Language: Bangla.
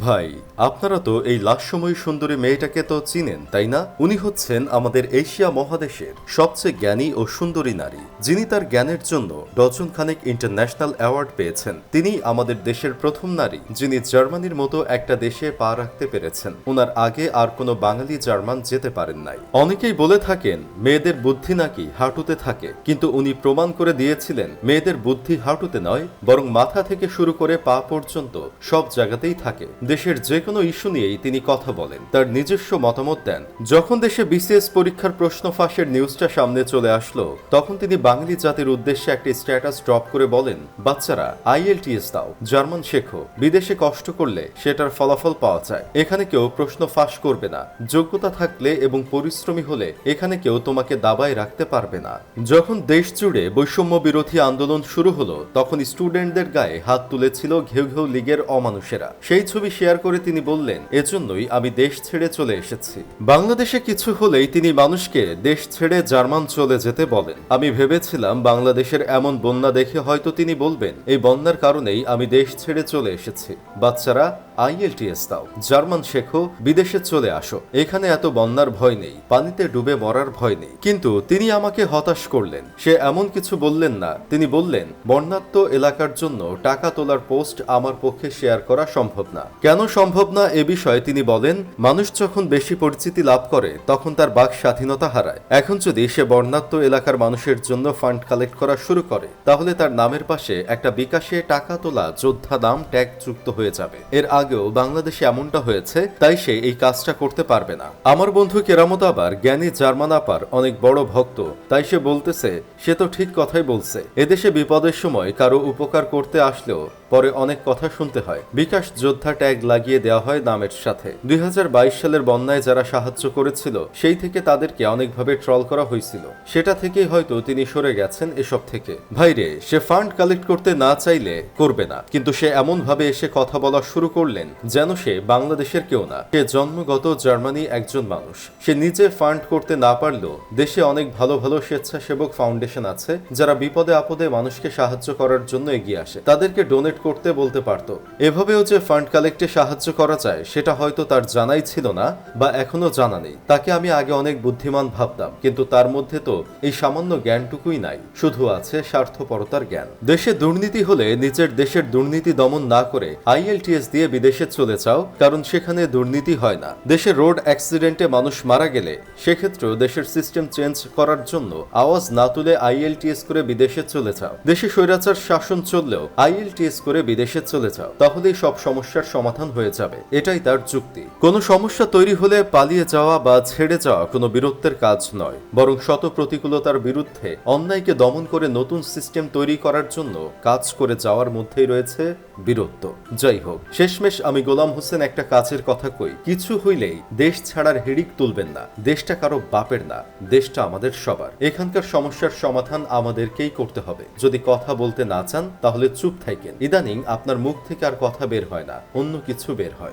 ভাই আপনারা তো এই লাস্যময়ী সুন্দরী মেয়েটাকে তো চিনেন, তাই না? উনি হচ্ছেন আমাদের এশিয়া মহাদেশের সবচেয়ে জ্ঞানী ও সুন্দরী নারী, যিনি তার জ্ঞানের জন্য ডজন খানেক ইন্টারন্যাশনাল অ্যাওয়ার্ড পেয়েছেন। তিনি আমাদের দেশের প্রথম নারী, যিনি জার্মানির মতো একটা দেশে পা রাখতে পেরেছেন। ওনার আগে আর কোনো বাঙালি জার্মান যেতে পারেন নাই। অনেকেই বলে থাকেন, মেয়েদের বুদ্ধি নাকি হাঁটুতে থাকে, কিন্তু উনি প্রমাণ করে দিয়েছিলেন, মেয়েদের বুদ্ধি হাঁটুতে নয়, বরং মাথা থেকে শুরু করে পা পর্যন্ত সব জায়গাতেই থাকে। দেশের যে কোনো ইস্যু নিয়েই তিনি কথা বলেন। তার নিজস্ব মতামত দেন। যখন দেশে বিসিএস পরীক্ষার প্রশ্ন ফাঁসের নিউজটা সামনে চলে আসলো, তখন তিনি বাঙালি জাতির উদ্দেশ্যে একটি স্ট্যাটাস ড্রপ করে বলেন, বাচ্চারা, আইএলটিএস দাও, জার্মান শেখো, বিদেশে কষ্ট করলে সেটার ফলাফল পাওয়া যায়। এখানে কেউ প্রশ্ন ফাঁস করবে না। যোগ্যতা থাকলে এবং পরিশ্রমী হলে এখানে কেউ তোমাকে দাবায় রাখতে পারবে না। যখন দেশ জুড়ে বৈষম্য বিরোধী আন্দোলন শুরু হলো, তখন স্টুডেন্টদের গায়ে হাত তুলেছিল ঘেউ ঘেউ লীগের অমানুষেরা। সেই ছবি শেয়ার করে তিনি বললেন এজন্যই আমি দেশ ছেড়ে চলে এসেছি। বাংলাদেশে কিছু হলেই তিনি মানুষকে দেশ ছেড়ে জার্মান চলে যেতে বলেন। আমি ভেবেছিলাম বাংলাদেশের এমন বন্যা দেখে হয়তো তিনি বলবেন, এই বন্যার কারণেই আমি দেশ ছেড়ে চলে এসেছি। বাচ্চারা আইএলটিএস দাও। জার্মান শেখো, বিদেশে চলে আসো। এখানে এত বন্যার ভয় নেই, পানিতে ডুবে মরার ভয় নেই। কিন্তু তিনি আমাকে হতাশ করলেন। সে এমন কিছু বললেন না। তিনি বললেন বন্যাত্ম এলাকার জন্য টাকা তোলার পোস্ট আমার পক্ষে শেয়ার করা সম্ভব না। কেন সম্ভব না এ বিষয়ে তিনি বলেন, মানুষ যখন বেশি পরিচিতি লাভ করে, তখন তার বাক স্বাধীনতা হারায়। এখন যদি সে বর্ণাত্ম এলাকার মানুষের জন্য ফান্ড কালেক্ট করা শুরু করে, তাহলে তার নামের পাশে একটা বিকাশে টাকা তোলা যোদ্ধা নাম ট্যাগ যুক্ত হয়ে যাবে। এর আগেও বাংলাদেশে এমনটা হয়েছে, তাই সে এই কাজটা করতে পারবে না। আমার বন্ধু কেরামত আবার জ্ঞানী জার্মান আপার অনেক বড় ভক্ত, তাই সে বলতেছে, সে তো ঠিক কথাই বলছে। এদেশে বিপদের সময় কারও উপকার করতে আসলেও পরে অনেক কথা শুনতে হয়। বিকাশ যোদ্ধা ট্যাগ লাগিয়ে দেওয়া হয় নামের সাথে। দুই হাজার বাইশ সালের বন্যায় যারা সাহায্য করেছিল, সেই থেকে তাদেরকে অনেকভাবে ট্রল করা হয়েছিল। সেটা থেকেই হয়তো তিনি সরে গেছেন এসব থেকে। ভাইরে, সে ফান্ড কালেক্ট করতে না চাইলে করবে না, কিন্তু সে এমন ভাবে এসে কথা বলা শুরু করলেন যেন সে বাংলাদেশের কেউ না। সে জন্মগত জার্মানি একজন মানুষ। সে নিজে ফান্ড করতে না পারলেও দেশে অনেক ভালো ভালো স্বেচ্ছাসেবক ফাউন্ডেশন আছে যারা বিপদে আপদে মানুষকে সাহায্য করার জন্য এগিয়ে আসে। তাদেরকে ডোনেট করতে বলতে পারতো। এভাবেও যে ফান্ড কালেক্টে সাহায্য করা যায়, সেটা হয়তো তার জানাই ছিল না বা এখনও জানা নেই। তাকে আমি আগে অনেক বুদ্ধিমান ভাবতাম, কিন্তু তার মধ্যে তো এই সামান্য জ্ঞানটুকুই নাই। শুধু আছে স্বার্থপরতার জ্ঞান। দেশে দুর্নীতি হলে নিজের দেশের দুর্নীতি দমন না করে আইএলটিএস দিয়ে বিদেশে চলে যাও, কারণ সেখানে দুর্নীতি হয় না। দেশে রোড অ্যাক্সিডেন্টে মানুষ মারা গেলে সেক্ষেত্রেও দেশের সিস্টেম চেঞ্জ করার জন্য আওয়াজ না তুলে আইএলটিএস করে বিদেশে চলে যাও। দেশে স্বৈরাচার শাসন চললেও আইএলটিএস করে বিদেশে চলে যাও, তাহলেই সব সমস্যার সমাধান হয়ে যাবে। এটাই তার যুক্তি। কোনো সমস্যা তৈরি হলে পালিয়ে যাওয়া বা ছেড়ে যাওয়া কোনো বীরত্বের কাজ নয়, বরং শত প্রতিকূলতার বিরুদ্ধে অন্যায়কে দমন করে নতুন সিস্টেম তৈরি করার জন্য কাজ করে যাওয়ার মধ্যেই রয়েছে বীরত্ব। যাই হোক, শেষমেশ আমি গোলাম হোসেন একটা কাজের কথা কই। কিছু হইলেই দেশ ছাড়ার হিড়িক তুলবেন না। দেশটা কারও বাপের না, দেশটা আমাদের সবার। এখানকার সমস্যার সমাধান আমাদেরকেই করতে হবে। যদি কথা বলতে না চান, তাহলে চুপ থাকেন। ইদানিং আপনার মুখ থেকে আর কথা বের হয় না, অন্য কিছু বের হয়।